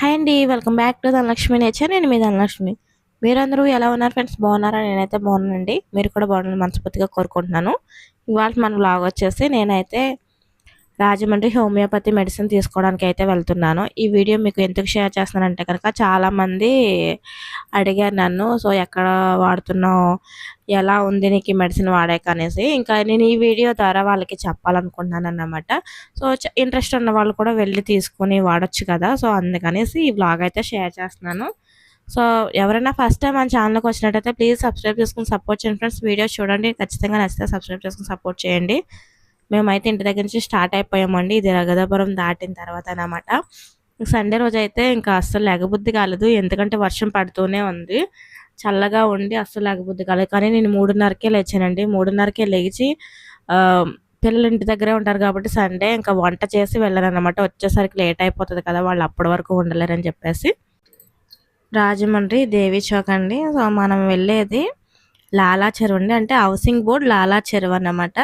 Hi అండి welcome back to Dhanalakshmi nature. నేను మీ ధనలక్ష్మి. మీరందరూ ఎలా ఉన్నారు ఫ్రెండ్స్? బాగున్నారా? నేనైతే బాగున్నానండి. మీరు కూడా బాగున్నాను మనస్ఫూర్తిగా కోరుకుంటున్నాను. ఇవాళ మన బ్లాగ్ వచ్చేసి నేనైతే రాజమండ్రి హోమియోపతి మెడిసిన్ తీసుకోవడానికి అయితే వెళ్తున్నాను. ఈ వీడియో మీకు ఎందుకు షేర్ చేస్తున్నానంటే కనుక చాలామంది అడిగారు నన్ను సో ఎక్కడ వాడుతున్నావు? ఎలా ఉంది నీకు మెడిసిన్ వాడాక? అనేసి. ఇంకా నేను ఈ వీడియో ద్వారా వాళ్ళకి చెప్పాలనుకుంటున్నాను అన్నమాట సో ఇంట్రెస్ట్ ఉన్న వాళ్ళు కూడా వెళ్ళి తీసుకొని వాడచ్చు కదా. సో అందుకనేసి ఈ బ్లాగ్ అయితే షేర్ చేస్తున్నాను. సో ఎవరైనా ఫస్ట్ టైం మన ఛానల్కి వచ్చినట్టయితే ప్లీజ్ సబ్స్క్రైబ్ చేసుకుని సపోర్ట్ చేయండి ఫ్రెండ్స్. వీడియో చూడండి. ఖచ్చితంగా నచ్చితే సబ్స్క్రైబ్ చేసుకుని సపోర్ట్ చేయండి. మేమైతే ఇంటి దగ్గర నుంచి స్టార్ట్ అయిపోయామండి. ఇది రగదాపురం దాటిన తర్వాత అనమాట సండే రోజు అయితే ఇంకా అస్సలు లేకబుద్ధి కాలేదు. ఎందుకంటే వర్షం పడుతూనే ఉంది. చల్లగా ఉండి అస్సలు లేకబుద్ధి కాలేదు. కానీ నేను మూడున్నరకే లేచానండి. మూడున్నరకే లేచి పిల్లలు ఇంటి దగ్గరే ఉంటారు కాబట్టి సండే ఇంకా వంట చేసి వెళ్ళారనమాట వచ్చేసరికి లేట్ అయిపోతుంది కదా వాళ్ళు అప్పటి వరకు ఉండలేరని చెప్పేసి. రాజమండ్రి దేవి చౌక్ అండి. సో మనం వెళ్ళేది లాలా చెరువు అండి. అంటే హౌసింగ్ బోర్డ్ లాలా చెరువు అన్నమాట.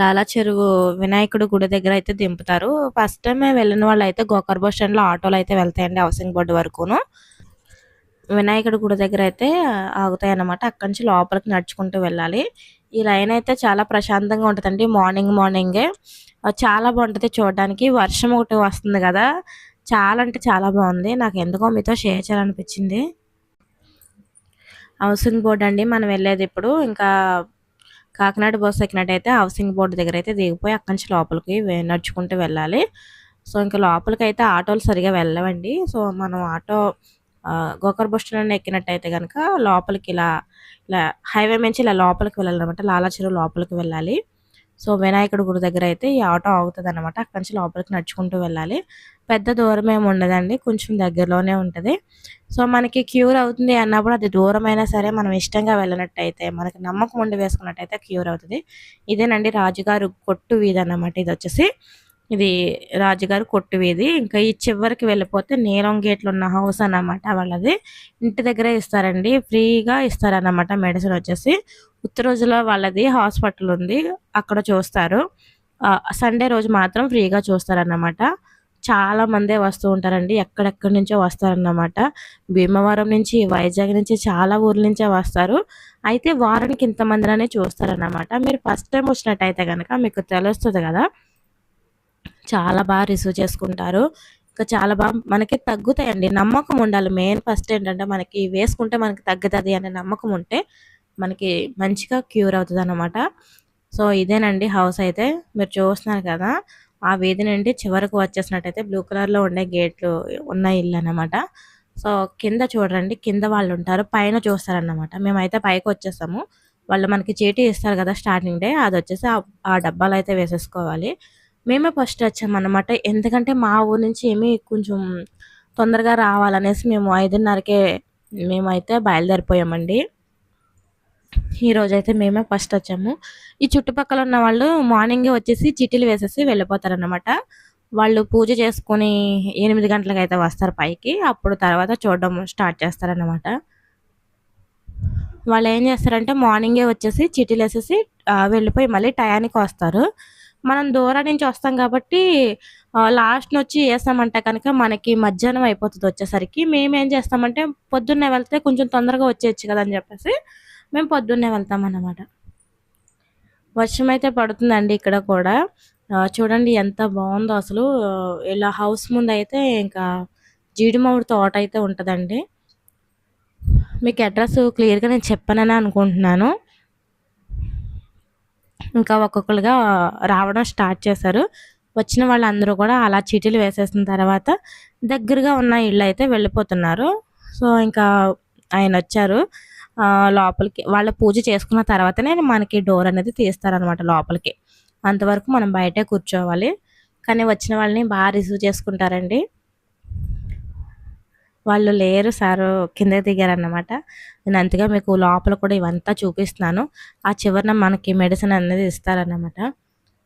లాలా చెరువు వినాయకుడు గుడి దగ్గర అయితే దింపుతారు. ఫస్ట్ టైం వెళ్ళిన వాళ్ళు అయితే గోకర్ బస్ స్టాండ్లో ఆటోలు అయితే వెళ్తాయండి హౌసింగ్ బోర్డు వరకును. వినాయకుడి గుడి దగ్గర అయితే ఆగుతాయి అన్నమాట అక్కడి నుంచి లోపలికి నడుచుకుంటూ వెళ్ళాలి. ఈ లైన్ అయితే చాలా ప్రశాంతంగా ఉంటుందండి. మార్నింగ్ మార్నింగే. చాలా బాగుంటుంది చూడడానికి. వర్షం ఒకటి వస్తుంది కదా. చాలా అంటే చాలా బాగుంది. నాకు ఎందుకో మీతో షేర్ చేయాలనిపించింది. హౌసింగ్ బోర్డ్ అండి. మనం వెళ్ళేది ఇప్పుడు. ఇంకా కాకినాడ బస్సు ఎక్కినట్టయితే హౌసింగ్ బోర్డు దగ్గర అయితే దిగిపోయి అక్కడి నుంచి లోపలికి నడుచుకుంటూ వెళ్ళాలి. సో ఇంకా లోపలికి అయితే ఆటోలు సరిగా వెళ్ళవండి. సో మనం ఆటో గోకర్ బస్ స్టాండ్ ఎక్కినట్టయితే కనుక లోపలికి ఇలా ఇలా హైవే నుంచి ఇలా లోపలికి వెళ్ళాలన్నమాట. లాలాచెరువు లోపలికి వెళ్ళాలి. సో వినాయకుడి గుడి దగ్గర అయితే ఈ ఆటో అవుతుంది అనమాట అక్కడి నుంచి లోపలికి నడుచుకుంటూ వెళ్ళాలి. పెద్ద దూరం ఏమి ఉండదండి. కొంచెం దగ్గరలోనే ఉంటుంది. సో మనకి క్యూర్ అవుతుంది అన్నప్పుడు అది దూరమైనా సరే మనం ఇష్టంగా వెళ్ళినట్టయితే మనకి నమ్మకం ఉండి వేసుకున్నట్టయితే క్యూర్ అవుతుంది. ఇదేనండి రాజుగారు కొట్టు వీధి అన్నమాట ఇది వచ్చేసి ఇది రాజుగారు కొట్టువేది. ఇంకా ఈ చివరికి వెళ్ళిపోతే నీలం గేట్లు ఉన్న హౌస్ అన్నమాట వాళ్ళది. ఇంటి దగ్గరే ఇస్తారండి. ఫ్రీగా ఇస్తారన్నమాట మెడిసిన్ వచ్చేసి. ఉత్తరోజులో వాళ్ళది హాస్పిటల్ ఉంది. అక్కడ చూస్తారు. సండే రోజు మాత్రం ఫ్రీగా చూస్తారన్నమాట. చాలా మందే వస్తూ ఉంటారండి. ఎక్కడెక్కడి నుంచో వస్తారన్నమాట. భీమవరం నుంచి వైజాగ్ నుంచి చాలా ఊర్ల నుంచే వస్తారు. అయితే వారానికి ఇంతమందినే చూస్తారన్నమాట. మీరు ఫస్ట్ టైం వచ్చినట్టయితే కనుక మీకు తెలుస్తుంది కదా. చాలా బాగా రిసీవ్ చేసుకుంటారు. ఇంకా చాలా బాగా మనకి తగ్గుతాయండి. నమ్మకం ఉండాలి. మెయిన్ ఫస్ట్ ఏంటంటే మనకి వేసుకుంటే మనకి తగ్గుతుంది అనే నమ్మకం ఉంటే మనకి మంచిగా క్యూర్ అవుతుంది అనమాట సో ఇదేనండి హౌస్ అయితే. మీరు చూస్తున్నారు కదా ఆ వీధి నుండి చివరకు వచ్చేసినట్టయితే బ్లూ కలర్లో ఉండే గేట్లు ఉన్న ఇల్లు అనమాట సో కింద చూడండి. కింద వాళ్ళు ఉంటారు. పైన చూస్తారన్నమాట. మేమైతే పైకి వచ్చేసాము వాళ్ళు మనకి చీటీ ఇస్తారు కదా స్టార్టింగ్ డే. అది వచ్చేసి ఆ డబ్బాలు అయితే వేసేసుకోవాలి. మేమే ఫస్ట్ వచ్చామన్నమాట. ఎందుకంటే మా ఊరు నుంచి ఏమి కొంచెం తొందరగా రావాలనేసి మేము ఐదున్నరకే మేమైతే బయలుదేరిపోయామండి. ఈరోజు అయితే మేమే ఫస్ట్ వచ్చాము. ఈ చుట్టుపక్కల ఉన్న వాళ్ళు మార్నింగే వచ్చేసి చిటీలు వేసేసి వెళ్ళిపోతారనమాట వాళ్ళు పూజ చేసుకొని ఎనిమిది గంటలకు అయితే వస్తారు పైకి. అప్పుడు తర్వాత చూడడం స్టార్ట్ చేస్తారనమాట వాళ్ళు ఏం చేస్తారంటే మార్నింగే వచ్చేసి చిటీలు వేసేసి వెళ్ళిపోయి మళ్ళీ టయానికి వస్తారు. మనం దూరం నుంచి వస్తాం కాబట్టి లాస్ట్ వచ్చి వేసామంటే కనుక మనకి మధ్యాహ్నం అయిపోతుంది వచ్చేసరికి. మేము ఏం చేస్తామంటే పొద్దున్నే వెళ్తే కొంచెం తొందరగా వచ్చేయచ్చు కదా అని చెప్పేసి మేము పొద్దున్నే వెళ్తాం అన్నమాట. వర్షం అయితే పడుతుందండి ఇక్కడ కూడా. చూడండి ఎంత బాగుందో అసలు. ఇలా హౌస్ ముందు అయితే ఇంకా జీడిమామిడి తోట అయితే ఉంటుందండి. మీకు అడ్రస్ క్లియర్గా నేను చెప్పానని అనుకుంటున్నాను. ఇంకా ఒక్కొక్కరుగా రావడం స్టార్ట్ చేశారు. వచ్చిన వాళ్ళందరూ కూడా అలా చీటీలు వేసేసిన తర్వాత దగ్గరగా ఉన్న ఇళ్ళు అయితే వెళ్ళిపోతున్నారు. సో ఇంకా ఆయన వచ్చారు. లోపలికి వాళ్ళ పూజ చేసుకున్న తర్వాతనే మనకి డోర్ అనేది తీస్తారనమాట లోపలికి. అంతవరకు మనం బయటే కూర్చోవాలి. కానీ వచ్చిన వాళ్ళని బాగా రిసీవ్ చేసుకుంటారండి. వాళ్ళు లేరు సారు కింద దిగారన్నమాట. నేను అంతగా మీకు లోపల కూడా ఇవంతా చూపిస్తున్నాను. ఆ చివరిన మనకి మెడిసిన్ అనేది ఇస్తారన్నమాట.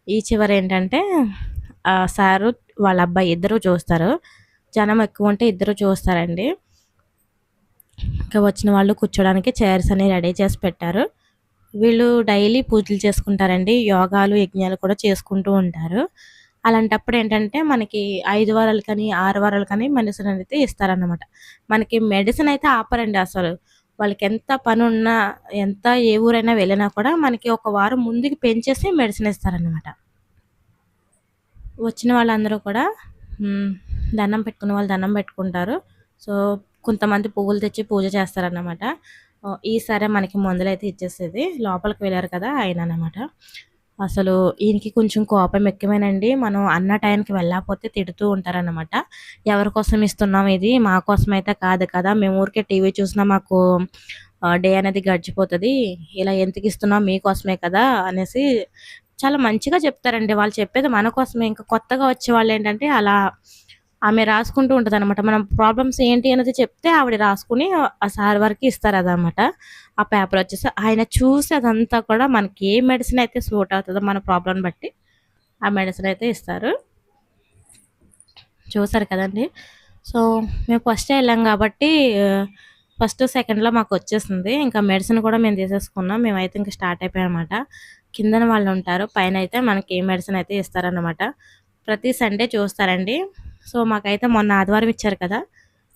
ఈ చివరి ఏంటంటే సారు వాళ్ళ అబ్బాయి ఇద్దరు చూస్తారు. జనం ఎక్కువ ఉంటే ఇద్దరు చూస్తారండి. ఇంకా వచ్చిన వాళ్ళు కూర్చోడానికి చైర్స్ అనేవి రెడీ చేసి పెట్టారు. వీళ్ళు డైలీ పూజలు చేసుకుంటారండి. యోగాలు యజ్ఞాలు కూడా చేసుకుంటూ ఉంటారు. అలాంటప్పుడు ఏంటంటే మనకి ఐదు వారాలు కానీ ఆరు వారాలు కానీ మెడిసిన్ అయితే ఇస్తారన్నమాట. మనకి మెడిసిన్ అయితే ఆపరండి అసలు. వాళ్ళకి ఎంత పని ఉన్నా ఎంత ఏ ఊరైనా వెళ్ళినా కూడా మనకి ఒక వారం ముందుకి పెంచేసి మెడిసిన్ ఇస్తారనమాట వచ్చిన వాళ్ళందరూ కూడా దండం పెట్టుకునే వాళ్ళు దండం పెట్టుకుంటారు. సో కొంతమంది పువ్వులు తెచ్చి పూజ చేస్తారన్నమాట. ఈసారి మనకి మందులు అయితే ఇచ్చేసేది. లోపలికి వెళ్ళారు కదా ఆయన అనమాట అసలు ఈయనకి కొంచెం కోపం ఎక్కువేనండి. మనం అన్న టైంకి వెళ్ళకపోతే తిడుతూ ఉంటారనమాట ఎవరి కోసం ఇస్తున్నాం ఇది? మా కోసం అయితే కాదు కదా. మేము ఊరికే టీవీ చూసినా మాకు డే అనేది గడిచిపోతుంది. ఇలా ఎందుకు ఇస్తున్నాం? మీకోసమే కదా అనేసి చాలా మంచిగా చెప్తారండి. వాళ్ళు చెప్పేది మన కోసమే. ఇంకా కొత్తగా వచ్చే వాళ్ళు ఏంటంటే అలా ఆమె రాసుకుంటూ ఉంటుంది అనమాట మనం ప్రాబ్లమ్స్ ఏంటి అనేది చెప్తే ఆవిడ రాసుకుని ఆ సార్ వరకు ఇస్తారు అదనమాట ఆ పేపర్ వచ్చేసి ఆయన చూసి అదంతా కూడా మనకి ఏ మెడిసిన్ అయితే సూట్ అవుతుందో మన ప్రాబ్లం బట్టి ఆ మెడిసిన్ అయితే ఇస్తారు. చూసారు కదండి? సో మేము ఫస్ట్ వెళ్ళాం కాబట్టి ఫస్ట్ సెకండ్లో మాకు వచ్చేసింది. ఇంకా మెడిసిన్ కూడా మేము తీసేసుకున్నాం. మేమైతే ఇంకా స్టార్ట్ అయిపోయామన్నమాట కిందన వాళ్ళు ఉంటారు. పైన అయితే మనకి ఏ మెడిసిన్ అయితే ఇస్తారనమాట ప్రతి సండే చూస్తారండి. సో మాకైతే మొన్న ఆదివారం ఇచ్చారు కదా.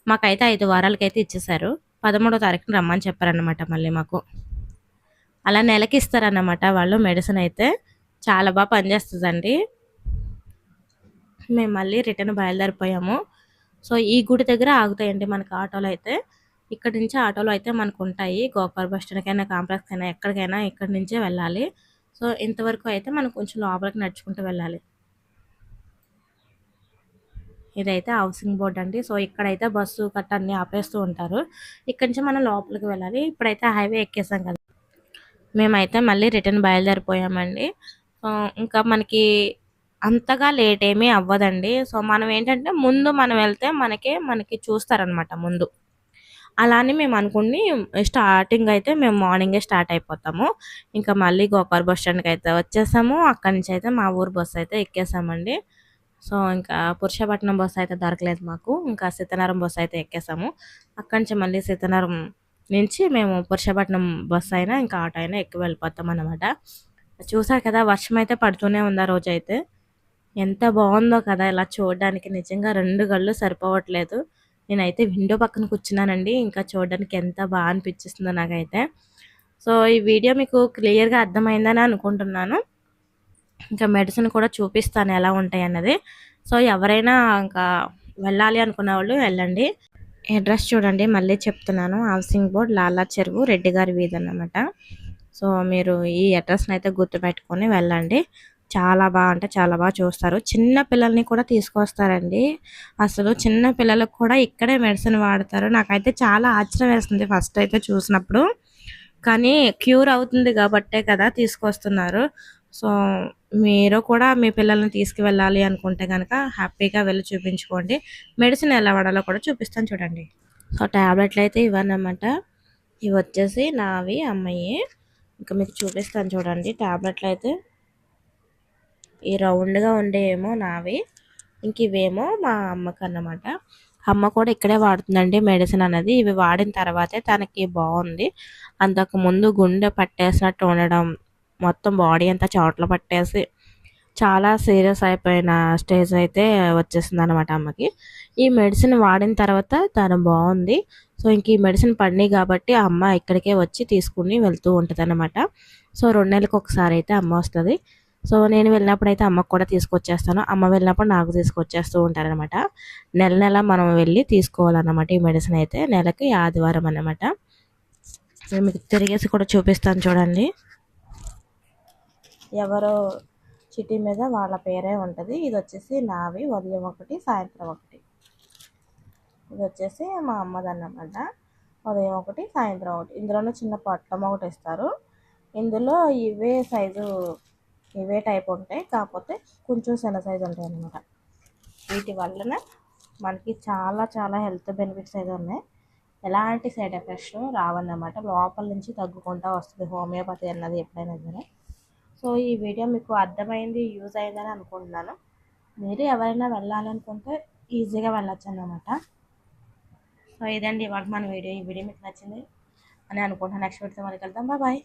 మాకైతే ఐదు వారాలకైతే ఇచ్చేసారు పదమూడో తారీఖున రమ్మని చెప్పారనమాట మళ్ళీ మాకు. అలా నెలకి ఇస్తారన్నమాట వాళ్ళు మెడిసిన్ అయితే. చాలా బాగా పనిచేస్తుందండి. మేము మళ్ళీ రిటర్న్ బయలుదేరిపోయాము. సో ఈ గుడి దగ్గర ఆగుతాయండి మనకి ఆటోలు అయితే. ఇక్కడి నుంచి ఆటోలు అయితే మనకు ఉంటాయి. గోపాల్ బస్ స్టాండ్కైనా కాంప్లెక్స్ అయినా ఎక్కడికైనా ఇక్కడి నుంచే వెళ్ళాలి. సో ఇంతవరకు అయితే మనం కొంచెం లోపలికి నడుచుకుంటూ వెళ్ళాలి. ఇదైతే హౌసింగ్ బోర్డ్ అండి. సో ఇక్కడైతే బస్సు కట్ట అన్ని ఆపేస్తూ ఉంటారు. ఇక్కడి నుంచి మనం లోపలికి వెళ్ళాలి. ఇప్పుడైతే హైవే ఎక్కేసాం కదా. మేమైతే మళ్ళీ రిటర్న్ బయలుదేరిపోయామండి. ఇంకా మనకి అంతగా లేట్ ఏమీ అవ్వదండి. సో మనం ఏంటంటే ముందు మనం వెళ్తే మనకే మనకి చూస్తారనమాట ముందు. అలానే మేము అనుకుని స్టార్టింగ్ అయితే మేము మార్నింగే స్టార్ట్ అయిపోతాము. ఇంకా మళ్ళీ గోకార్ బస్ స్టాండ్కి అయితే వచ్చేసాము. అక్కడి నుంచి అయితే మా ఊరు బస్సు అయితే ఎక్కేసామండి. సో ఇంకా పురుషపట్నం బస్సు అయితే దొరకలేదు మాకు. ఇంకా సీతనారం బస్సు అయితే ఎక్కేసాము. అక్కడి నుంచి మళ్ళీ సీతనారం నుంచి మేము పురుషపట్నం బస్సు అయినా ఇంకా ఆటో అయినా ఎక్కువ వెళ్ళిపోతాం అనమాట చూసారు కదా వర్షం అయితే పడుతూనే ఉంది ఆ రోజు అయితే. ఎంత బాగుందో కదా ఇలా చూడడానికి. నిజంగా రెండు గళ్ళు సరిపోవట్లేదు. నేనైతే విండో పక్కన కూర్చున్నానండి. ఇంకా చూడడానికి ఎంత బాగా అనిపించిస్తుందో నాకైతే. సో ఈ వీడియో మీకు క్లియర్గా అర్థమైందని అనుకుంటున్నాను. ఇంకా మెడిసిన్ కూడా చూపిస్తాను ఎలా ఉంటాయి అన్నది. సో ఎవరైనా ఇంకా వెళ్ళాలి అనుకున్న వాళ్ళు వెళ్ళండి. అడ్రస్ చూడండి మళ్ళీ చెప్తున్నాను. హౌసింగ్ బోర్డ్ లాలా చెరువు రెడ్డి గారి వీధి అన్నమాట. సో మీరు ఈ అడ్రస్ని అయితే గుర్తుపెట్టుకొని వెళ్ళండి. చాలా బాగా అంటే చాలా బాగా చూస్తారు. చిన్న పిల్లల్ని కూడా తీసుకొస్తారండి. అసలు చిన్న పిల్లలకు కూడా ఇక్కడే మెడిసిన్ వాడతారు. నాకైతే చాలా ఆశ్చర్యం వేస్తుంది ఫస్ట్ అయితే చూసినప్పుడు. కానీ క్యూర్ అవుతుంది కాబట్టే కదా తీసుకొస్తున్నారు. సో మీరు కూడా మీ పిల్లల్ని తీసుకువెళ్ళాలి అనుకుంటే కనుక హ్యాపీగా వెళ్ళి చూపించుకోండి. మెడిసిన్ ఎలా వాడాలో కూడా చూపిస్తాను చూడండి. సో ట్యాబ్లెట్లు అయితే ఇవన్నమాట ఇవి వచ్చేసి నావి అమ్మాయి ఇంకా మీకు చూపిస్తాను చూడండి. ట్యాబ్లెట్లు అయితే ఈ రౌండ్గా ఉండేవేమో నావి. ఇంక ఇవేమో మా అమ్మకు అన్నమాట. అమ్మ కూడా ఇక్కడే వాడుతుందండి మెడిసిన్ అనేది. ఇవి వాడిన తర్వాతే తనకి బాగుంది. అంతకు ముందు గుండె పట్టేసినట్టు ఉండడం మొత్తం బాడీ అంతా చోట్ల పట్టేసి చాలా సీరియస్ అయిపోయిన స్టేజ్ అయితే వచ్చేసింది అనమాట అమ్మకి. ఈ మెడిసిన్ వాడిన తర్వాత తను బాగుంది. సో ఇంక ఈ మెడిసిన్ పడినాయి కాబట్టి అమ్మ ఇక్కడికే వచ్చి తీసుకుని వెళ్తూ ఉంటుంది అనమాట సో రెండు నెలలకు ఒకసారి అయితే అమ్మ వస్తుంది. సో నేను వెళ్ళినప్పుడు అయితే అమ్మకు కూడా తీసుకొచ్చేస్తాను. అమ్మ వెళ్ళినప్పుడు నాకు తీసుకొచ్చేస్తూ ఉంటారనమాట నెల నెల మనం వెళ్ళి తీసుకోవాలన్నమాట ఈ మెడిసిన్ అయితే. నెలకి ఆదివారం అనమాట మీకు తిరిగేసి కూడా చూపిస్తాను చూడండి. ఎవరో చిటి మీద వాళ్ళ పేరే ఉంటుంది. ఇది వచ్చేసి నావి ఉదయం ఒకటి సాయంత్రం ఒకటి. ఇది వచ్చేసి మా అమ్మది అన్నమాట ఉదయం ఒకటి సాయంత్రం ఒకటి. ఇందులోనే చిన్న పొట్టం ఒకటి ఇస్తారు ఇందులో ఇవే సైజు ఇవే టైప్ ఉంటాయి. కాకపోతే కొంచెం చిన్న సైజు ఉంటాయి అన్నమాట. వీటి వలన మనకి చాలా చాలా హెల్త్ బెనిఫిట్స్ అయితే ఉన్నాయి. ఎలాంటి సైడ్ ఎఫెక్ట్స్ రావన్నమాట. లోపల నుంచి తగ్గుకుంటా వస్తుంది. హోమియోపతి అన్నది ఎప్పుడైనా సరే. సో ఈ వీడియో మీకు అర్థమైంది యూజ్ అయిందని అనుకుంటున్నాను. మీరు ఎవరైనా వెళ్ళాలనుకుంటే ఈజీగా వెళ్ళొచ్చు అన్నమాట. సో ఇదండి ఇవాళ మన వీడియో. ఈ వీడియో మీకు నచ్చింది అని అనుకుంటున్నాను. నెక్స్ట్ వీడియో మనకి వెళ్తాం బాయ్.